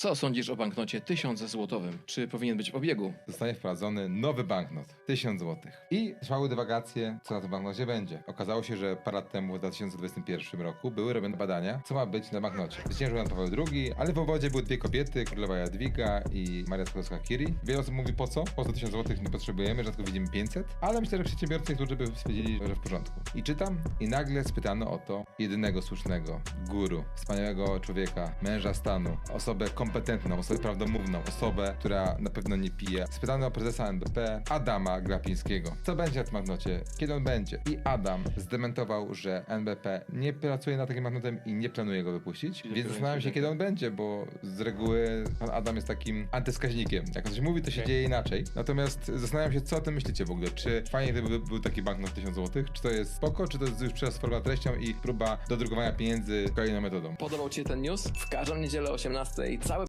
Co sądzisz o banknocie 1000 złotowym? Czy powinien być w obiegu? Zostanie wprowadzony nowy banknot, 1000 zł. I trwały dywagacje, co na tym banknocie będzie. Okazało się, że parę lat temu, w 2021 roku, były robione badania, co ma być na banknocie. Zwyciężył Jan Paweł II, ale w obwodzie były dwie kobiety, królowa Jadwiga i Maria Skłodowska-Curie. Wiele osób mówi po co? Po co 1000 zł nie potrzebujemy, rzadko widzimy 500, ale myślę, że przedsiębiorcy niektórzy by stwierdzili, że w porządku. I czytam i nagle spytano o to jedynego słusznego guru, wspaniałego człowieka, męża stanu, osobę kompetentną, osobę prawdomówną, osobę, która na pewno nie pije. Spytano o prezesa NBP Adama Glapińskiego. Co będzie na tym banknocie? Kiedy on będzie? I Adam zdementował, że NBP nie pracuje nad takim banknotem i nie planuje go wypuścić. Więc zastanawiam się, kiedy on będzie, bo z reguły pan Adam jest takim antyskaźnikiem. Jak on coś mówi, to się dzieje inaczej. Natomiast zastanawiam się, co o tym myślicie w ogóle. Czy fajnie, gdyby był- taki banknot 1000 zł? Czy to jest spoko? Czy to jest już przez forma treścią i próba dodrukowania pieniędzy kolejną metodą? Podobał Ci się ten news? W każdą niedzielę o 18 cały